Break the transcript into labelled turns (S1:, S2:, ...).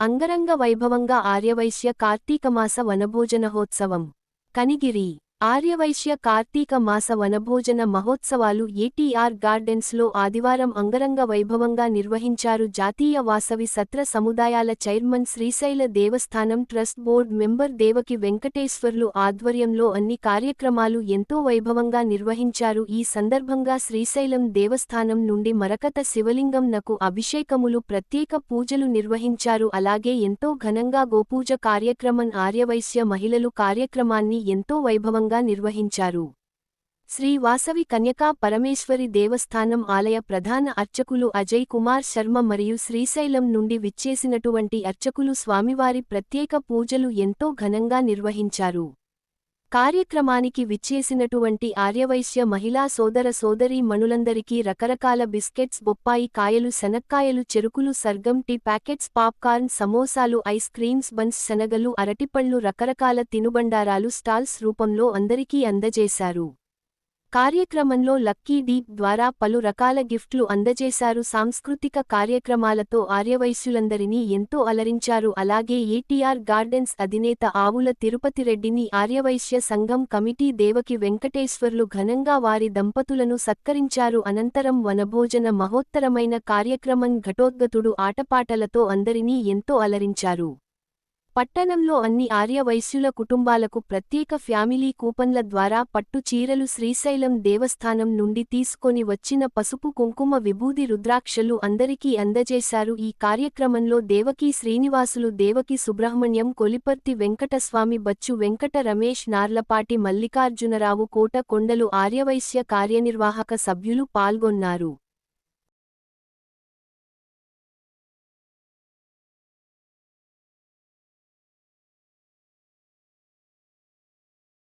S1: అంగరంగ వైభవంగా ఆర్యవైశ్య కార్తీకమాస వనభోజనహోత్సవం. కనిగిరి. ఆర్యవైశ్య కార్తీక మాస వనభోజన మహోత్సవాలు ఏటీఆర్ గార్డెన్స్లో ఆదివారం అంగరంగ వైభవంగా నిర్వహించారు జాతీయ వాసవి సత్ర సముదాయాల chairman Srisaila Devasthanam trust board member Devaki Venkateswarlu ఆధ్వర్యంలో అన్ని కార్యక్రమాలు ఎంతో వైభవంగా నిర్వహించారు. ఈ సందర్భంగా శ్రీశైలం దేవస్థానం నుండి మరకత శివలింగం నకు అభిషేకములు ప్రత్యేక పూజలు నిర్వహించారు. అలాగే ఎంతో ఘనంగా గోపూజ కార్యక్రమం ఆర్యవైశ్య మహిళలు కార్యక్రమాన్ని ఎంతో వైభవంగా నిర్వహించారు. శ్రీ వాసవి కన్యకా పరమేశ్వరి దేవస్థానం ఆలయ ప్రధాన అర్చకులు అజయ్ కుమార్ శర్మ మరియు శ్రీశైలం నుండి విచ్చేసినటువంటి అర్చకులు స్వామివారి ప్రత్యేక పూజలు ఎంతో ఘనంగా నిర్వహించారు. కార్యక్రమానికి విచ్చేసినటువంటి ఆర్యవైశ్య మహిళా సోదర సోదరీ మణులందరికీ రకరకాల బిస్కెట్స్ బొప్పాయి కాయలు శనక్కాయలు చెరుకులు సర్గం టీ ప్యాకెట్స్ పాప్కార్న్ సమోసాలు ఐస్ క్రీమ్స్ బన్స్ శనగలు అరటిపళ్ళు రకరకాల తినుబండారాలు స్టాల్స్ రూపంలో అందరికీ అందజేశారు. కార్యక్రమంలో లక్కీ డీప్ ద్వారా పలు రకాల గిఫ్ట్లు అందజేశారు. సాంస్కృతిక కార్యక్రమాలతో ఆర్యవైశ్యులందరినీ ఎంతో అలరించారు. అలాగే ఏటీఆర్ గార్డెన్స్ అధినేత ఆవుల తిరుపతిరెడ్డిని ఆర్యవైశ్య సంఘం కమిటీ దేవకి వెంకటేశ్వర్లు ఘనంగా వారి దంపతులను సత్కరించారు. అనంతరం వనభోజన మహోత్తరమైన కార్యక్రమం ఘటోద్గతుడు ఆటపాటలతో అందరినీ ఎంతో అలరించారు. పట్టణంలో అన్ని ఆర్యవైశ్యుల కుటుంబాలకు ప్రత్యేక ఫ్యామిలీ కూపన్ల ద్వారా పట్టు చీరలు శ్రీశైలం దేవస్థానం నుండి తీసుకొని వచ్చిన పసుపు కుంకుమ విభూది రుద్రాక్షలు అందరికీ అందజేశారు. ఈ కార్యక్రమంలో దేవకీ శ్రీనివాసులు దేవకి సుబ్రహ్మణ్యం కొలిపర్తి వెంకటస్వామి బచ్చు వెంకట రమేష్ నార్లపాటి మల్లికార్జునరావు కోట కొండలు ఆర్యవైశ్య కార్యనిర్వాహక సభ్యులు పాల్గొన్నారు.